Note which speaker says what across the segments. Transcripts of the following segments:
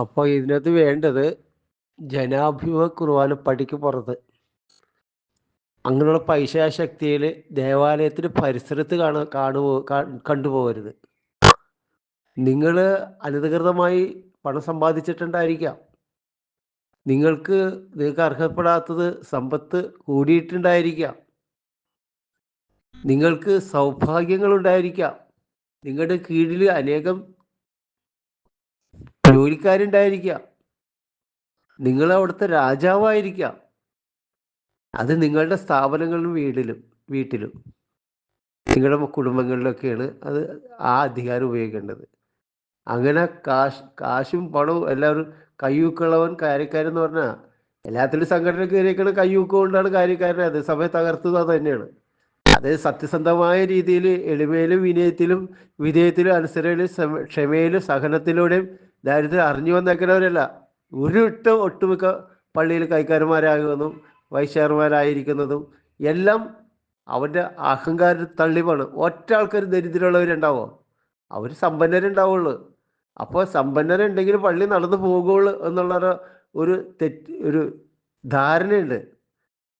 Speaker 1: അപ്പൊ ഇതിനകത്ത് വേണ്ടത് ജനാഭിമുഖ കുർബാന പടിക്ക് പുറത്ത്. അങ്ങനെയുള്ള പൈശാശക്തിയിൽ ദേവാലയത്തിന് പരിസരത്ത് കാണ കാണുപോ കണ്ടുപോകരുത്. നിങ്ങൾ അനധികൃതമായി പണം സമ്പാദിച്ചിട്ടുണ്ടായിരിക്കാം. നിങ്ങൾക്ക് നിങ്ങൾക്ക് അർഹപ്പെടാത്തത് സമ്പത്ത് കൂടിയിട്ടുണ്ടായിരിക്കാം. നിങ്ങൾക്ക് സൗഭാഗ്യങ്ങൾ ഉണ്ടായിരിക്കാം നിങ്ങളുടെ കീഴിൽ അനേകം ജോലിക്കാരുണ്ടായിരിക്കാം. നിങ്ങൾ അവിടുത്തെ രാജാവായിരിക്കാം. അത് നിങ്ങളുടെ സ്ഥാപനങ്ങളിലും വീടിലും വീട്ടിലും. നിങ്ങളുടെ കുടുംബങ്ങളിലൊക്കെയാണ് അത് ആ അധികാരം ഉപയോഗിക്കേണ്ടത്. അങ്ങനെ കാശ് കാശും പണവും എല്ലാവരും കയ്യൂക്കുള്ളവൻ കാര്യക്കാരെന്ന് പറഞ്ഞാൽ എല്ലാത്തിലും സംഘടന കയറിയേക്കണ കയ്യൂക്ക് കൊണ്ടാണ് കാര്യക്കാരൻ അതേ സമയം തകർത്തത് അത് തന്നെയാണ്. അത് സത്യസന്ധമായ രീതിയിൽ എളിമയിലും വിനയത്തിലും വിധേയത്തിലും അനുസരണയിലും ക്ഷമയിലും സഹനത്തിലൂടെയും ദാരിദ്ര്യം അറിഞ്ഞു വന്നേക്കുന്നവരല്ല. ഒരു ഇട്ട് ഒട്ടുമിക്ക പള്ളിയിൽ കൈക്കാരന്മാരാകുന്നതും വൈശ്യാർമാരായിരിക്കുന്നതും എല്ലാം അവന്റെ അഹങ്കാര തള്ളിവാണ് ഒറ്റ ആൾക്കാർ ദരിദ്രമുള്ളവരുണ്ടാവോ? അവർ സമ്പന്നരുണ്ടാവുള്ളൂ. അപ്പോൾ സമ്പന്നരുണ്ടെങ്കിൽ പള്ളി നടന്നു പോകുള്ളൂ എന്നുള്ള ഒരു തെറ്റ് ഒരു ധാരണയുണ്ട്.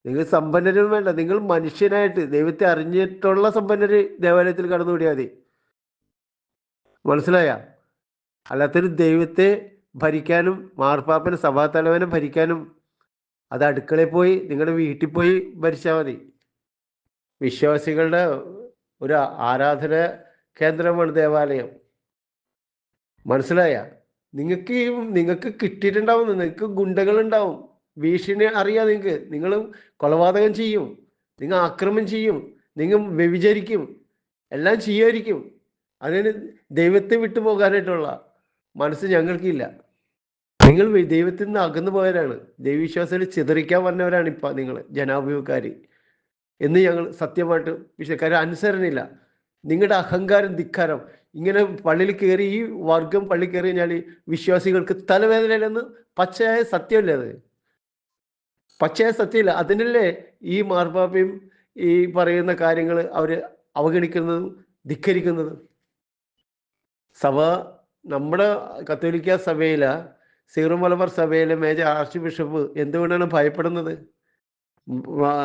Speaker 1: നിങ്ങൾ സമ്പന്നരും വേണ്ട. നിങ്ങൾ മനുഷ്യനായിട്ട് ദൈവത്തെ അറിഞ്ഞിട്ടുള്ള സമ്പന്നര് ദേവാലയത്തിൽ കടന്നുകൂടിയാൽ മതി. മനസ്സിലായ? അല്ലാത്തൊരു ദൈവത്തെ ഭരിക്കാനും മാർപ്പാപ്പനെ സഭാതലവനെ ഭരിക്കാനും അത് അടുക്കളയിൽ പോയി നിങ്ങളുടെ വീട്ടിൽ പോയി ഭരിച്ചാൽ മതി. വിശ്വാസികളുടെ ഒരു ആരാധന കേന്ദ്രമാണ് ദേവാലയം. മനസ്സിലായ? നിങ്ങൾക്ക് നിങ്ങൾക്ക് കിട്ടിയിട്ടുണ്ടാവും നിങ്ങൾക്ക് ഗുണ്ടകൾ ഉണ്ടാവും. ഭീഷണി അറിയാം നിങ്ങൾക്ക്. നിങ്ങൾ കൊലപാതകം ചെയ്യും നിങ്ങൾ ആക്രമം ചെയ്യും നിങ്ങൾ വ്യഭിചരിക്കും എല്ലാം ചെയ്യുമായിരിക്കും അതിന് ദൈവത്തെ വിട്ടു പോകാനായിട്ടുള്ള മനസ്സ് ഞങ്ങൾക്കില്ല. നിങ്ങൾ ദൈവത്തിൽ നിന്ന് അകന്നു പോയവരാണ്. ദൈവവിശ്വാസത്തിൽ ചിതറിക്കാൻ വന്നവരാണ് ഇപ്പം നിങ്ങൾ ജനാഭിമുഖക്കാർ എന്ന് ഞങ്ങൾ സത്യമായിട്ട് വിശ്വക്കാരെ അനുസരണയില്ല. നിങ്ങളുടെ അഹങ്കാരം ധിക്കാരം ഇങ്ങനെ പള്ളിയിൽ കയറി ഈ വർഗം പള്ളി കയറി കഴിഞ്ഞാൽ വിശ്വാസികൾക്ക് തലവേദനയില്ലെന്ന് പച്ചയായ സത്യമല്ലേ അത്? പച്ചയായ സത്യമില്ല. അതിനല്ലേ ഈ മാർപ്പാപ്പയും ഈ പറയുന്ന കാര്യങ്ങൾ അവർ അവഗണിക്കുന്നതും ധിക്കരിക്കുന്നതും? സഭ നമ്മുടെ കത്തോലിക്ക സഭയില സീറോ മലബാർ സഭയിലെ മേജർ ആർച്ച് ബിഷപ്പ് എന്തുകൊണ്ടാണ് ഭയപ്പെടുന്നത്?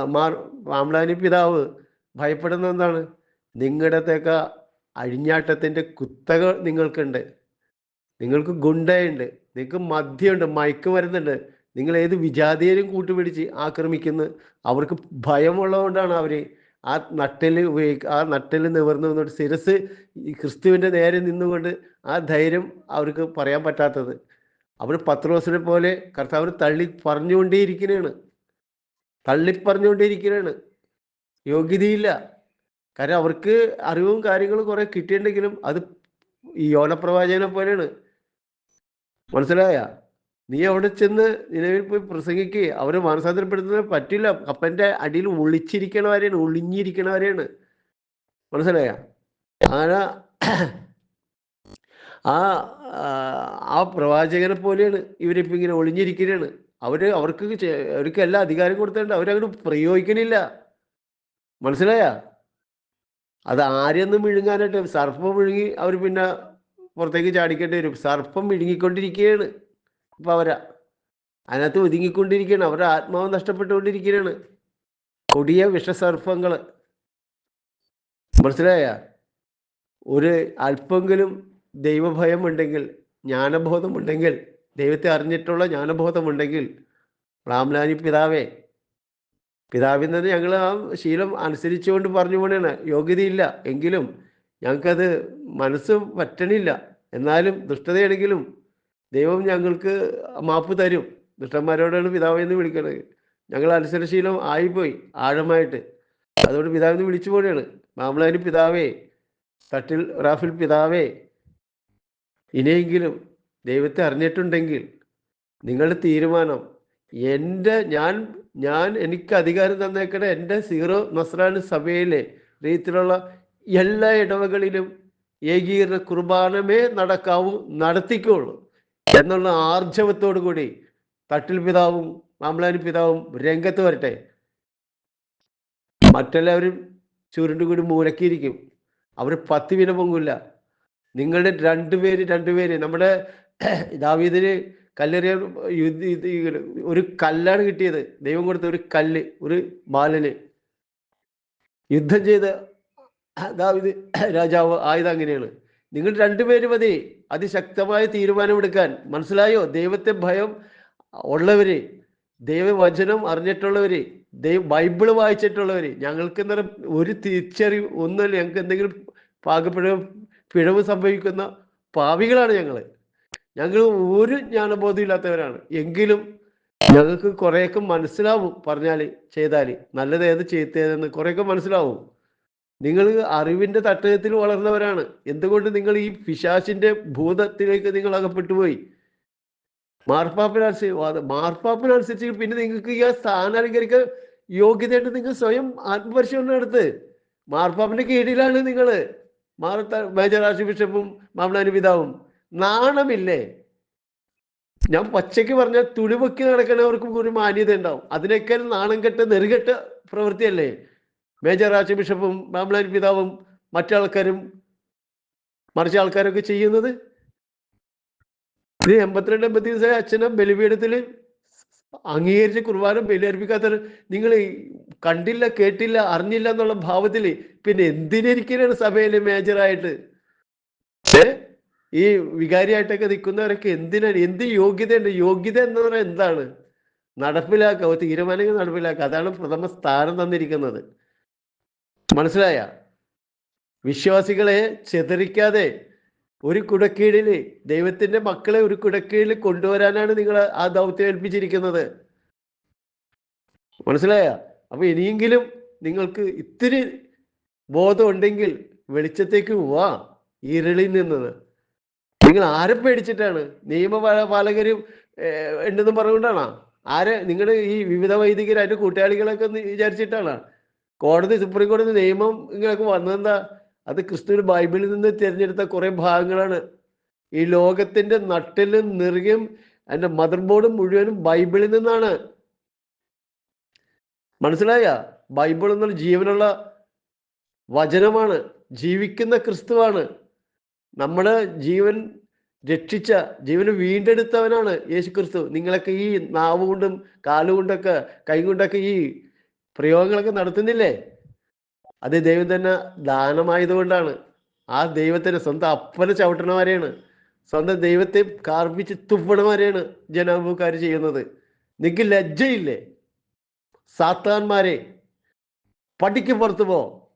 Speaker 1: മാർ മാംലാനി പിതാവ് ഭയപ്പെടുന്നത് എന്താണ്? നിങ്ങളുടെത്തേക്ക അഴിഞ്ഞാട്ടത്തിന്റെ കുത്തക നിങ്ങൾക്കുണ്ട്. നിങ്ങൾക്ക് ഗുണ്ടയുണ്ട്. നിങ്ങൾക്ക് മദ്യമുണ്ട്. മയക്ക് മരുന്നുണ്ട്. നിങ്ങൾ ഏത് വിജാതീയരും കൂട്ടുപിടിച്ച് ആക്രമിക്കുന്നു. അവർക്ക് ഭയമുള്ളതുകൊണ്ടാണ് അവർ ആ നട്ടിൽ ഉപയോഗിക്കുക ആ നട്ടിൽ നിവർന്നു നിന്നിട്ട് ശിരസ് ഈ ക്രിസ്തുവിന്റെ നേരെ നിന്നുകൊണ്ട് ആ ധൈര്യം അവർക്ക് പറയാൻ പറ്റാത്തത്. അവർ പത്രോസിനെ പോലെ കർത്താവ് തള്ളി പറഞ്ഞുകൊണ്ടേയിരിക്കുകയാണ് തള്ളിപ്പറഞ്ഞുകൊണ്ടേയിരിക്കുകയാണ് യോഗ്യതയില്ല. കാരണം അവർക്ക് അറിവും കാര്യങ്ങളും കുറെ കിട്ടിയിട്ടുണ്ടെങ്കിലും അത് ഈ യോനപ്രവാചകനെ പോലെയാണ്. മനസ്സിലായ? നീ അവിടെ ചെന്ന് നിലവിൽ പോയി പ്രസംഗിക്കുക അവരെ മാനസാന്തരപ്പെടുത്തുന്നത് പറ്റില്ല. കപ്പന്റെ അടിയിൽ ഒളിച്ചിരിക്കണവരെയാണ് ഒളിഞ്ഞിരിക്കണവരെയാണ് മനസ്സിലായ? അങ്ങനെ ആ ആ പ്രവാചകനെ പോലെയാണ് ഇവരിപ്പോൾ ഇങ്ങനെ ഒളിഞ്ഞിരിക്കുകയാണ് അവർ അവർക്ക് അവർക്ക് എല്ലാ അധികാരം കൊടുത്തിട്ടുണ്ട്. അവരങ്ങോട്ട് പ്രയോഗിക്കണില്ല. മനസ്സിലായ? അത് ആരെയൊന്നും വിഴുങ്ങാനായിട്ട് സർപ്പം വിഴുങ്ങി അവർ പിന്നെ പുറത്തേക്ക് ചാടിക്കേണ്ടി വരും. സർപ്പം വിഴുങ്ങിക്കൊണ്ടിരിക്കുകയാണ് ഇപ്പം അവരാ അതിനകത്ത് ഒതുങ്ങിക്കൊണ്ടിരിക്കുകയാണ് അവരുടെ ആത്മാവ് നഷ്ടപ്പെട്ടുകൊണ്ടിരിക്കുകയാണ് കൊടിയ വിഷസർപ്പങ്ങൾ മനസ്സിലായ? ഒരു അല്പെങ്കിലും ദൈവഭയം ഉണ്ടെങ്കിൽ ജ്ഞാനബോധം ഉണ്ടെങ്കിൽ ദൈവത്തെ അറിഞ്ഞിട്ടുള്ള ജ്ഞാനബോധമുണ്ടെങ്കിൽ റാംലാനി പിതാവേ പിതാവിൽ നിന്ന് ഞങ്ങൾ ആ ശീലം അനുസരിച്ചുകൊണ്ട് പറഞ്ഞു പോണേണ്. യോഗ്യതയില്ല. എങ്കിലും ഞങ്ങൾക്കത് മനസ്സ് പറ്റണില്ല. എന്നാലും ദുഷ്ടതയാണെങ്കിലും ദൈവം ഞങ്ങൾക്ക് മാപ്പ് തരും. ദുഷ്ടന്മാരോടാണ് പിതാവെന്ന് വിളിക്കുന്നത് ഞങ്ങൾ അനുസരണശീലം ആയിപ്പോയി ആഴമായിട്ട്. അതുകൊണ്ട് പിതാവിന്ന് വിളിച്ചു പോവുകയാണ്. മാമലാനി പിതാവേ തട്ടിൽ റാഫിൽ പിതാവേ ഇനിയെങ്കിലും ദൈവത്തെ അറിഞ്ഞിട്ടുണ്ടെങ്കിൽ നിങ്ങളുടെ തീരുമാനം എന്റെ ഞാൻ ഞാൻ എനിക്ക് അധികാരം തന്നേക്കണ എന്റെ സീറോ നസ്രാന് സഭയിലെ രീതിയിലുള്ള എല്ലാ ഇടവകളിലും ഏകീകരണ കുർബാനമേ നടക്കാവൂ നടത്തിക്കുള്ളൂ എന്നുള്ള ആർജവത്തോടു കൂടി തട്ടിൽ പിതാവും മാമ്പളാനി പിതാവും രംഗത്ത് വരട്ടെ. മറ്റെല്ലാവരും ചുരുണ്ടുകൂടി മൂലക്കിയിരിക്കും. അവർ പത്ത് വിന പൊങ്ങില്ല നിങ്ങളുടെ രണ്ടുപേര് രണ്ടുപേര് നമ്മുടെ ദാവീദിന് ഇത് ഒരു കല്ലാണ് കിട്ടിയത്. ദൈവം കൊടുത്ത ഒരു കല്ല് ഒരു ബാലന്. യുദ്ധം ചെയ്ത് ദാവീദ് രാജാവ് ആയത് അങ്ങനെയാണ്. നിങ്ങൾ രണ്ടുപേര് മതി. അതിശക്തമായ തീരുമാനമെടുക്കാൻ. മനസ്സിലായോ? ദൈവത്തെ ഭയം ഉള്ളവര് ദൈവവചനം അറിഞ്ഞിട്ടുള്ളവര് ദൈവ ബൈബിൾ വായിച്ചിട്ടുള്ളവര് ഞങ്ങൾക്ക് എന്താ ഒരു തിരിച്ചറിവ് ഒന്നുമില്ല ഞങ്ങൾക്ക് എന്തെങ്കിലും പാകപ്പിഴവ് പിഴവ് സംഭവിക്കുന്ന പാവികളാണ് ഞങ്ങൾ ഞങ്ങൾ ഒരു ജ്ഞാനബോധം ഇല്ലാത്തവരാണ്. എങ്കിലും ഞങ്ങൾക്ക് കുറേയൊക്കെ മനസ്സിലാവും പറഞ്ഞാൽ ചെയ്താൽ നല്ലത് ഏത് ചെയ്തതെന്ന് കുറേയൊക്കെ മനസ്സിലാവും. നിങ്ങൾ അറിവിന്റെ തട്ടകത്തിൽ വളർന്നവരാണ്. എന്തുകൊണ്ട് നിങ്ങൾ ഈ പിശാചിന്റെ ഭൂതത്തിലേക്ക് നിങ്ങൾ അകപ്പെട്ടുപോയി? മാർപ്പാപ്പിനനുസരിച്ച് മാർപ്പാപ്പിനനുസരിച്ച് പിന്നെ നിങ്ങൾക്ക് ഈ സ്ഥാനം അലങ്കരിക്കാൻ യോഗ്യതയായിട്ട് നിങ്ങൾ സ്വയം ആത്മപരിശോധന നടത്ത്. മാർപ്പാപ്പിന്റെ കീഴിലാണ് നിങ്ങൾ. മാറത്ത മേജർ ആർച്ച് ബിഷപ്പും മാമലാനി പിതാവും. നാണമില്ലേ? ഞാൻ പച്ചയ്ക്ക് പറഞ്ഞ തുണിവെക്കി നടക്കുന്നവർക്കും ഒരു മാന്യത ഉണ്ടാവും അതിനേക്കാൾ നാണം കെട്ട് നെറുകെട്ട പ്രവൃത്തിയല്ലേ? മേജർ ആർച്ച് ബിഷപ്പും മാമലാനി പിതാവും മറ്റാൾക്കാരും മറിച്ച ആൾക്കാരൊക്കെ ചെയ്യുന്നത്? ഇത് എൺപത്തിരണ്ട് എൺപത്തി ദിവസമായ അച്ഛനെ ബലിപീഠത്തിൽ അംഗീകരിച്ച് കുർബാന ബലിയർപ്പിക്കാത്ത നിങ്ങൾ കണ്ടില്ല കേട്ടില്ല അറിഞ്ഞില്ല എന്നുള്ള ഭാവത്തിൽ പിന്നെ എന്തിനിരിക്കലാണ് സഭയിൽ മേജറായിട്ട്? ഈ വികാരിയായിട്ടൊക്കെ നിൽക്കുന്നവരൊക്കെ എന്തിനാണ്? എന്ത് യോഗ്യതയുണ്ട്? യോഗ്യത എന്ന് പറഞ്ഞാൽ എന്താണ്? നടപ്പിലാക്കുക തീരുമാനങ്ങൾ നടപ്പിലാക്കുക. അതാണ് പ്രഥമ സ്ഥാനം തന്നിരിക്കുന്നത്. മനസ്സിലായ? വിശ്വാസികളെ ചെതറിക്കാതെ ഒരു കുടക്കീഴിൽ ദൈവത്തിന്റെ മക്കളെ ഒരു കുടക്കീഴിൽ കൊണ്ടുവരാനാണ് നിങ്ങൾ ആ ദൗത്യം ഏൽപ്പിച്ചിരിക്കുന്നത്. മനസ്സിലായ? അപ്പൊ ഇനിയെങ്കിലും നിങ്ങൾക്ക് ഇത്തിരി ബോധം ഉണ്ടെങ്കിൽ വെളിച്ചത്തേക്ക് പോവാ ഇരുളിൽ നിന്നത് നിങ്ങൾ ആരെ പേടിച്ചിട്ടാണ്? നിയമപാലകരും ഉണ്ടെന്ന് പറഞ്ഞുകൊണ്ടാണോ? ആരെ? നിങ്ങളുടെ ഈ വിവിധ വൈദികരായിട്ട് കൂട്ടാളികളൊക്കെ വിചാരിച്ചിട്ടാണ്? കോടതി സുപ്രീം കോടതി നിയമം ഇങ്ങനെയൊക്കെ വന്നതെന്താ? അത് ക്രിസ്തുവിന് ബൈബിളിൽ നിന്ന് തിരഞ്ഞെടുത്ത കുറെ ഭാഗങ്ങളാണ്. ഈ ലോകത്തിന്റെ നട്ടിലും നെറുകയും അതിന്റെ മദർ ബോർഡ് മുഴുവനും ബൈബിളിൽ നിന്നാണ്. മനസ്സിലായ? ബൈബിൾ എന്നുള്ള ജീവനുള്ള വചനമാണ്. ജീവിക്കുന്ന ക്രിസ്തുവാണ്. നമ്മുടെ ജീവൻ രക്ഷിച്ച ജീവന് വീണ്ടെടുത്തവനാണ് യേശു ക്രിസ്തു നിങ്ങളൊക്കെ ഈ നാവ് കൊണ്ടും കാലുകൊണ്ടൊക്കെ കൈ കൊണ്ടൊക്കെ ഈ പ്രയോഗങ്ങളൊക്കെ നടത്തുന്നില്ലേ? അത് ദൈവം തന്നെ ദാനമായതുകൊണ്ടാണ്. ആ ദൈവത്തിന് സ്വന്തം അപ്പനെ ചവിട്ടണമാരെയാണ് സ്വന്തം ദൈവത്തെ കാർപ്പിച്ച് തുപ്പണമാരെയാണ് ജനാഭിമുഖാർ ചെയ്യുന്നത്. നിങ്ങൾക്ക് ലജ്ജയില്ലേ? സാത്താന്മാരെ പടിക്ക് പുറത്തു പോ.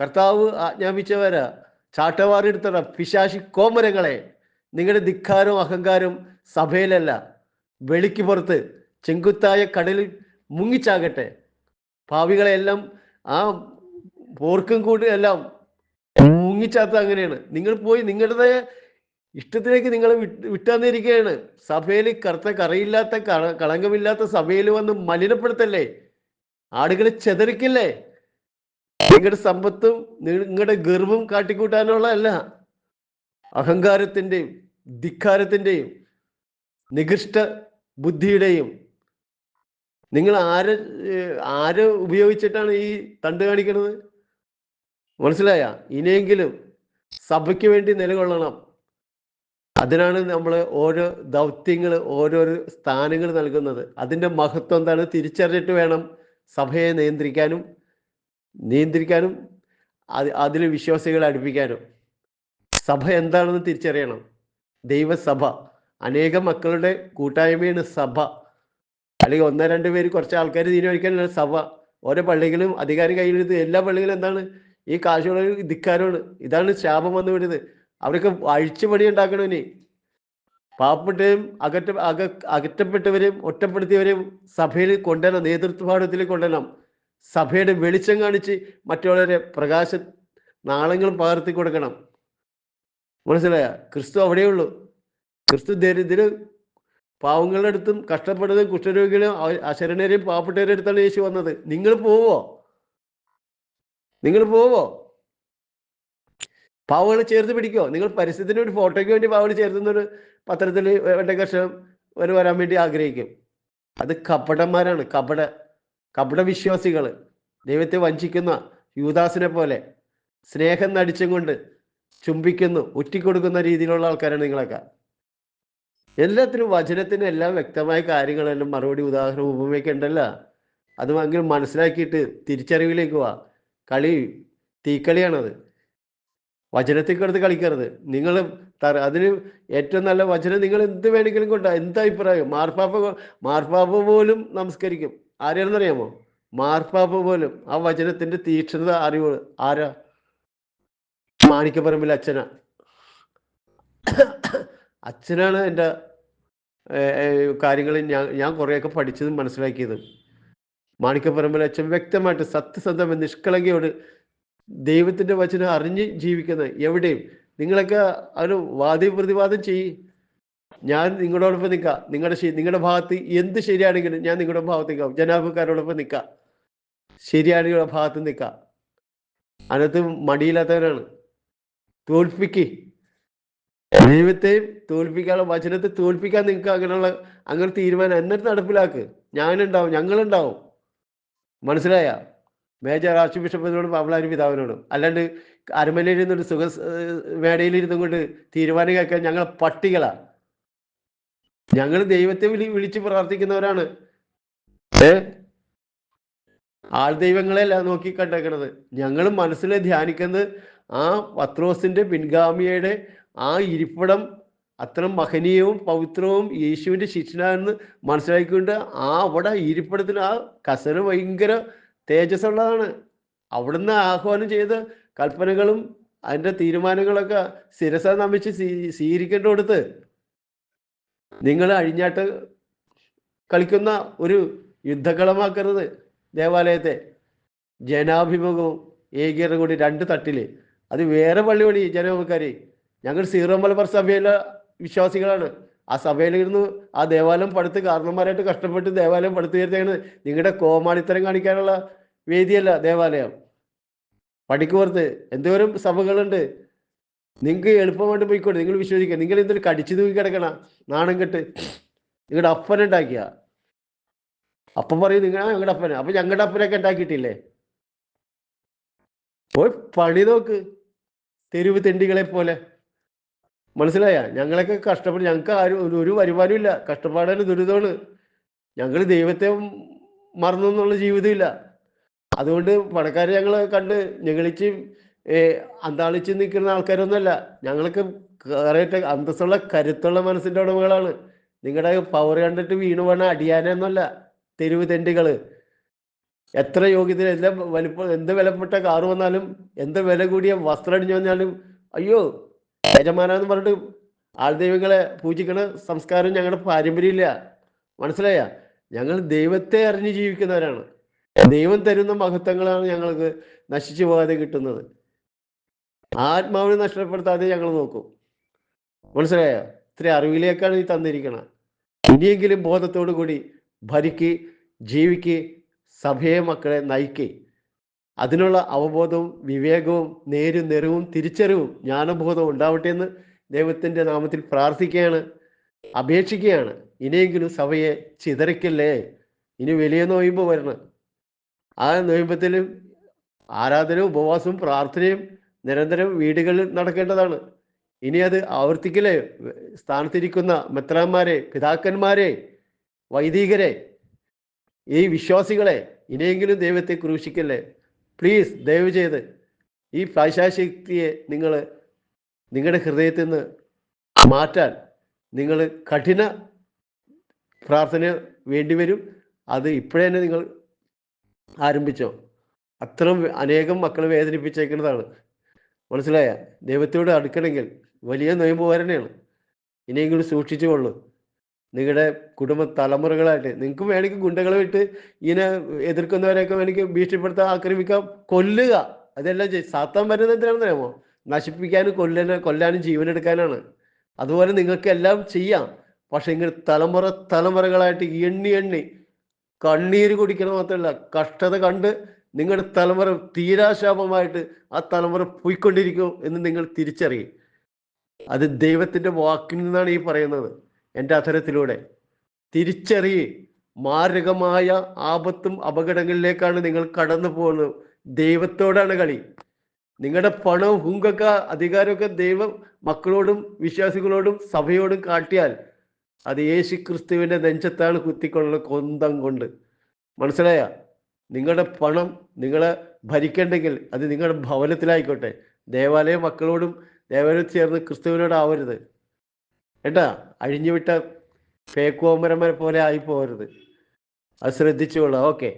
Speaker 1: കർത്താവ് ആജ്ഞാപിച്ചവരാ. ചാട്ടവാറെടുത്തട പിശാശി കോമരങ്ങളെ. നിങ്ങളുടെ ധിക്കാരവും അഹങ്കാരവും സഭയിലല്ല. വെളിക്ക് പുറത്ത് ചെങ്കുത്തായ കടലിൽ മുങ്ങിച്ചാകട്ടെ. ഭാവികളെല്ലാം ആ പോർക്കും കൂടി എല്ലാം മുങ്ങിച്ചാത്ത അങ്ങനെയാണ്. നിങ്ങൾ പോയി നിങ്ങളുടെ ഇഷ്ടത്തിലേക്ക് നിങ്ങൾ വിട്ടാന്നിരിക്കുകയാണ് സഭയിൽ കറുത്ത കറയില്ലാത്ത കളങ്കമില്ലാത്ത സഭയിൽ വന്ന് മലിനപ്പെടുത്തല്ലേ? ആടുകളെ ചെതറിക്കില്ലേ? നിങ്ങളുടെ സമ്പത്തും നിങ്ങളുടെ ഗർവും കാട്ടിക്കൂട്ടാനുള്ള അല്ല അഹങ്കാരത്തിന്റെയും ധിക്കാരത്തിന്റെയും നികൃഷ്ട ബുദ്ധിയുടെയും നിങ്ങൾ ആരെ ആരെ ഉപയോഗിച്ചിട്ടാണ് ഈ തണ്ട് കാണിക്കുന്നത് മനസ്സിലായ? ഇനിയെങ്കിലും സഭയ്ക്ക് വേണ്ടി നിലകൊള്ളണം. അതിനാണ് നമ്മൾ ഓരോ ദൗത്യങ്ങൾ ഓരോരോ സ്ഥാനങ്ങൾ നൽകുന്നത്. അതിന്റെ മഹത്വം എന്താണ്? തിരിച്ചറിഞ്ഞിട്ട് വേണം സഭയെ നിയന്ത്രിക്കാനും നിയന്ത്രിക്കാനും അത് അതിൽ വിശ്വാസികളെ അടുപ്പിക്കാനും. സഭ എന്താണെന്ന് തിരിച്ചറിയണം. ദൈവസഭ അനേകം മക്കളുടെ കൂട്ടായ്മയാണ് സഭ. അല്ലെങ്കിൽ ഒന്നോ രണ്ടോ പേര് കുറച്ച് ആൾക്കാർ തീരുമാനിക്കാനുള്ള സഭ. ഓരോ പള്ളികളും അധികാരം കയ്യിലെടുത്ത് എല്ലാ പള്ളികളും എന്താണ്? ഈ കാശുള്ള ധിക്കാരമാണ്. ഇതാണ് ശാപം വന്നു വിടുന്നത്. അവരൊക്കെ അഴിച്ചുപണി ഉണ്ടാക്കണം ഇനി. പാവപ്പെട്ടവരും അകറ്റ അക അകറ്റപ്പെട്ടവരും ഒറ്റപ്പെടുത്തിയവരെയും സഭയിൽ കൊണ്ടുവരണം. നേതൃത്വപാഠത്തിൽ കൊണ്ടുവരണം. സഭയുടെ വെളിച്ചം കാണിച്ച് മറ്റുള്ളവരെ പ്രകാശ നാളങ്ങൾ പകർത്തി കൊടുക്കണം. മനസ്സിലായ? ക്രിസ്തു അവിടെയുള്ളൂ. ക്രിസ്തു ദരിദ്ര പാവങ്ങളുടെ അടുത്തും കഷ്ടപ്പെടുന്ന കുഷ്ഠരോഗികളും അശരണരെയും പാവപ്പെട്ടവരുടെ അടുത്താണ് യേശു വന്നത്. നിങ്ങൾ പോവോ? നിങ്ങൾ പോവോ? പാവങ്ങൾ ചേർത്ത് പിടിക്കോ? നിങ്ങൾ പരിസ്ഥിതിന് ഒരു ഫോട്ടോയ്ക്ക് വേണ്ടി പാവങ്ങൾ ചേർത്തുന്നൊരു പത്രത്തിൽ വേണ്ട കർഷകം വരെ വരാൻ വേണ്ടി ആഗ്രഹിക്കും. അത് കപടന്മാരാണ്. കപട കപട വിശ്വാസികൾ. ദൈവത്തെ വഞ്ചിക്കുന്ന യൂദാസിനെ പോലെ സ്നേഹം നടിച്ചും കൊണ്ട് ചുംബിക്കുന്നു ഒറ്റിക്കൊടുക്കുന്ന രീതിയിലുള്ള ആൾക്കാരാണ് നിങ്ങളൊക്കെ. എല്ലാത്തിനും വചനത്തിന് എല്ലാം വ്യക്തമായ കാര്യങ്ങളെല്ലാം മറുപടി ഉദാഹരണം ഉപമയൊക്കെ ഉണ്ടല്ലോ അത് അങ്ങനെ മനസ്സിലാക്കിയിട്ട് തിരിച്ചറിവിലേക്ക് വാ. കളി തീക്കളിയാണത്. വചനത്തിൽ കിടന്ന് കളിക്കരുത്. നിങ്ങൾ അതിന് ഏറ്റവും നല്ല വചനം നിങ്ങൾ എന്ത് വേണമെങ്കിലും കൊണ്ടാ എന്ത് അഭിപ്രായം? മാർപ്പാപ്പ മാർപ്പാപ്പ പോലും നമസ്കരിക്കും. ആരെയാണെന്നറിയാമോ? മാർപ്പാപ്പ പോലും ആ വചനത്തിന്റെ തീക്ഷണത അറിവ് ആരാ? മാണിക്കപ്പറമ്പിൽ അച്ഛനാ. അച്ഛനാണ് എന്റെ കാര്യങ്ങൾ ഞാൻ ഞാൻ കുറേയൊക്കെ പഠിച്ചതും മനസ്സിലാക്കിയതും. മാണിക്കപ്പറമ്പിൽ അച്ഛൻ വ്യക്തമായിട്ട് സത്യസന്ധമായ നിഷ്കളങ്കയോട് ദൈവത്തിന്റെ വചനം അറിഞ്ഞ് ജീവിക്കുന്ന എവിടെയും നിങ്ങളൊക്കെ ഒരു വാദി പ്രതിവാദം ചെയ്യും. ഞാൻ നിങ്ങളോടൊപ്പം നിൽക്കാം. നിങ്ങളുടെ നിങ്ങളുടെ ഭാഗത്ത് എന്ത് ശരിയാണെങ്കിലും ഞാൻ നിങ്ങളുടെ ഭാഗത്ത് നിൽക്കാം. ജനാഭിക്കാരോടൊപ്പം നിൽക്കാം. ശരിയാണെങ്കിലുള്ള ഭാഗത്ത് നിൽക്കാം. അതിനകത്ത് മടിയില്ലാത്തവരാണ്. തോൽപ്പിക്ക്. ദൈവത്തെയും തോൽപ്പിക്കാനുള്ള വചനത്തെ തോൽപ്പിക്കാൻ നിങ്ങൾക്ക് അങ്ങനെയുള്ള അങ്ങനെ തീരുമാനം എന്നിട്ട് നടപ്പിലാക്ക്. ഞാനുണ്ടാവും ഞങ്ങളുണ്ടാവും. മനസ്സിലായ? മേജർ ആർച്ച് ബിഷപ്പിനോടും പവളാരി പിതാവിനോടും. അല്ലാണ്ട് അരമനയിൽ നിന്നൊരു സുഖ മേടയിൽ ഇരുന്നും കൊണ്ട് തീരുമാനം കേൾക്കാൻ ഞങ്ങൾ പട്ടികളാ. ഞങ്ങൾ ദൈവത്തെ വിളി വിളിച്ച് പ്രാർത്ഥിക്കുന്നവരാണ്. ഏ? ആൾ ദൈവങ്ങളെയല്ല നോക്കി കണ്ടേക്കണത്. ഞങ്ങൾ മനസ്സിൽ ധ്യാനിക്കുന്നത് ആ പത്രോസിന്റെ പിൻഗാമിയുടെ ആ ഇരിപ്പിടം അത്ര മഹനീയവും പവിത്രവും യേശുവിന്റെ ശിഷ്യനാണെന്ന് മനസ്സിലാക്കിക്കൊണ്ട് ആ അവിടെ ഇരിപ്പിടത്തിൽ ആ കസന് ഭയങ്കര തേജസ്സുള്ളതാണ്. അവിടുന്ന് ആഹ്വാനം ചെയ്ത കൽപ്പനകളും അതിന്റെ തീരുമാനങ്ങളൊക്കെ ശിരസ നമിച്ച് സ്വീ- സ്വീകരിക്കേണ്ടടുത്ത് നിങ്ങൾ അഴിഞ്ഞാട്ട് കളിക്കുന്ന ഒരു യുദ്ധകളമാക്കരുത് ദേവാലയത്തെ. ജനാഭിമുഖവും ഏകീകരണം കൂടി രണ്ട് തട്ടിൽ. അത് വേറെ പള്ളി പണി ജനമക്കാര് ഞങ്ങൾ സീറോ മലബാർ സഭയിലെ വിശ്വാസികളാണ്. ആ സഭയിലിരുന്ന് ആ ദേവാലയം പടുത്ത് കാരണന്മാരായിട്ട് കഷ്ടപ്പെട്ട് ദേവാലയം പടുത്തു തീർത്തേക്കാണ് നിങ്ങളുടെ കോമാളിത്തരം കാണിക്കാനുള്ള വേദിയല്ല ദേവാലയം. പടിക്ക് പുറത്ത് എന്തോരം സഭകളുണ്ട്. നിങ്ങൾക്ക് എളുപ്പമായിട്ട് പോയിക്കോട്ടെ. നിങ്ങൾ വിശ്വസിക്കുക. നിങ്ങൾ എന്തൊരു കടിച്ചു തൂക്കി കിടക്കണ നാണം കെട്ട് നിങ്ങളുടെ അപ്പനുണ്ടാക്കിയ അപ്പം പറയും നിങ്ങൾ ഞങ്ങളുടെ അപ്പന. അപ്പൊ ഞങ്ങളുടെ അപ്പനൊക്കെ ഉണ്ടാക്കിയിട്ടില്ലേ? പോയി പണി നോക്ക്. തെരുവ് തെണ്ടികളെ പോലെ മനസ്സിലായ? ഞങ്ങളൊക്കെ കഷ്ടപ്പെട്ട് ഞങ്ങൾക്ക് ആരും ഒരു- വരുമാനം ഇല്ല. കഷ്ടപ്പാടാണ് ദുരിതമാണ്. ഞങ്ങൾ ദൈവത്തെ മറന്നു എന്നുള്ള ജീവിതമില്ല അതുകൊണ്ട് പണക്കാരെ ഞങ്ങൾ കണ്ട് ഞങ്ങളിച്ച് അന്താളിച്ച് നിൽക്കുന്ന ആൾക്കാരൊന്നുമല്ല. ഞങ്ങൾക്ക് കയറിയിട്ട് അന്തസ്സുള്ള കരുത്തുള്ള മനസ്സിന്റെ ഉടമകളാണ്. നിങ്ങളുടെ പവർ കണ്ടിട്ട് വീണു വേണ അടിയാനൊന്നുമല്ല. തെരുവ് തെണ്ടികൾ എത്ര യോഗ്യത എല്ലാം വലിപ്പം എന്ത് വിലപ്പെട്ട കാറ് വന്നാലും എന്ത് വില കൂടിയ വസ്ത്രം അടിഞ്ഞു വന്നാലും അയ്യോ യജമാനെന്ന് പറഞ്ഞിട്ട് ആൾദൈവങ്ങളെ പൂജിക്കണ സംസ്കാരം ഞങ്ങളുടെ പാരമ്പര്യമില്ല. മനസ്സിലായ? ഞങ്ങൾ ദൈവത്തെ അറിഞ്ഞ് ജീവിക്കുന്നവരാണ്. ദൈവം തരുന്ന മഹത്വങ്ങളാണ് ഞങ്ങൾക്ക് നശിച്ചു പോകാതെ കിട്ടുന്നത്. ആത്മാവിനെ നഷ്ടപ്പെടുത്താതെ ഞങ്ങൾ നോക്കും. മനസ്സിലായോ? ഇത്ര അറിവിലേക്കാണ് ഈ തന്നിരിക്കണം ഇനിയെങ്കിലും ബോധത്തോടു കൂടി ഭരിക്ക് ജീവിക്ക് സഭയെ മക്കളെ നയിക്ക്. അതിനുള്ള അവബോധവും വിവേകവും നേരും നിറവും തിരിച്ചറിവും ജ്ഞാനബോധവും ഉണ്ടാവട്ടെ എന്ന് ദൈവത്തിന്റെ നാമത്തിൽ പ്രാർത്ഥിക്കുകയാണ് അപേക്ഷിക്കുകയാണ്. ഇനിയെങ്കിലും സഭയെ ചിതറിക്കല്ലേ? ഇനി വലിയ നോയിമ്പ് വരണം. ആ നോയമ്പത്തിലും ആരാധനയും ഉപവാസവും പ്രാർത്ഥനയും നിരന്തരം വീടുകളിൽ നടക്കേണ്ടതാണ്. ഇനി അത് ആവർത്തിക്കലേ സ്ഥാനത്തിരിക്കുന്ന മെത്രാന്മാരെ പിതാക്കന്മാരെ വൈദികരെ ഈ വിശ്വാസികളെ ഇനിയെങ്കിലും ദൈവത്തെ ക്രൂശിക്കല്ലേ? പ്ലീസ് ദയവ് ചെയ്ത് ഈ പൈശാശക്തിയെ നിങ്ങൾ നിങ്ങളുടെ ഹൃദയത്തിൽ നിന്ന് മാറ്റാൻ നിങ്ങൾ കഠിന പ്രാർത്ഥന വേണ്ടിവരും അത് ഇപ്പോഴേ തന്നെ നിങ്ങൾ ആരംഭിച്ചോ. അത്രയും അനേകം മക്കളെ വേദനിപ്പിച്ചേക്കുന്നതാണ്. മനസ്സിലായ? ദൈവത്തോട് അടുക്കണമെങ്കിൽ വലിയ നൊയമ്പ് വരണയാണ് ഇനിയെങ്കിലും സൂക്ഷിച്ചുകൊള്ളു. നിങ്ങളുടെ കുടുംബ തലമുറകളായിട്ട് നിങ്ങൾക്ക് വേണമെങ്കിൽ ഗുണ്ടകളെ വിട്ട് ഇങ്ങനെ എതിർക്കുന്നവരെയൊക്കെ വേണമെങ്കിൽ ഭീഷണിപ്പെടുത്താൻ ആക്രമിക്കാം കൊല്ലുക. അതെല്ലാം ചെയ്യും സാത്താൻ വരുന്നത് എന്തിനാണെന്ന് അറിയാമോ നശിപ്പിക്കാനും കൊല്ലാനും കൊല്ലാനും ജീവനെടുക്കാനാണ്. അതുപോലെ നിങ്ങൾക്ക് എല്ലാം ചെയ്യാം. പക്ഷെ ഇങ്ങനെ തലമുറ തലമുറകളായിട്ട് എണ്ണി എണ്ണി കണ്ണീര് കുടിക്കണം മാത്രമല്ല കഷ്ടത കണ്ട് നിങ്ങളുടെ തലമുറ തീരാശാപമായിട്ട് ആ തലമുറ പോയിക്കൊണ്ടിരിക്കും എന്ന് നിങ്ങൾ തിരിച്ചറിയും. അത് ദൈവത്തിന്റെ വാക്കിൽ നിന്നാണ് ഈ പറയുന്നത്. എന്റെ അധരത്തിലൂടെ. തിരിച്ചറി മാരകമായ ആപത്തും അപകടങ്ങളിലേക്കാണ് നിങ്ങൾ കടന്നു പോകുന്നത്. ദൈവത്തോടാണ് കളി. നിങ്ങളുടെ പണവും ഹുങ്കൊക്കെ അധികാരമൊക്കെ ദൈവം മക്കളോടും വിശ്വാസികളോടും സഭയോടും കാട്ടിയാൽ അത് യേശു ക്രിസ്തുവിന്റെ നെഞ്ചത്താണ് കുത്തിക്കൊള്ളുന്ന കൊന്തം കൊണ്ട്. മനസ്സിലായ? നിങ്ങളുടെ പണം നിങ്ങളെ ഭരിക്കണ്ടെങ്കിൽ അത് നിങ്ങളുടെ ഭവനത്തിലായിക്കോട്ടെ. ദേവാലയ മക്കളോടും ദേവാലയത്തിൽ ചേർന്ന് ക്രിസ്തുവിനോടാവരുത്. കേട്ടാ അഴിഞ്ഞുവിട്ട പേക്കോമരന്മാരെ പോലെ ആയി പോകരുത് അത് ശ്രദ്ധിച്ചോളൂ ഓക്കെ.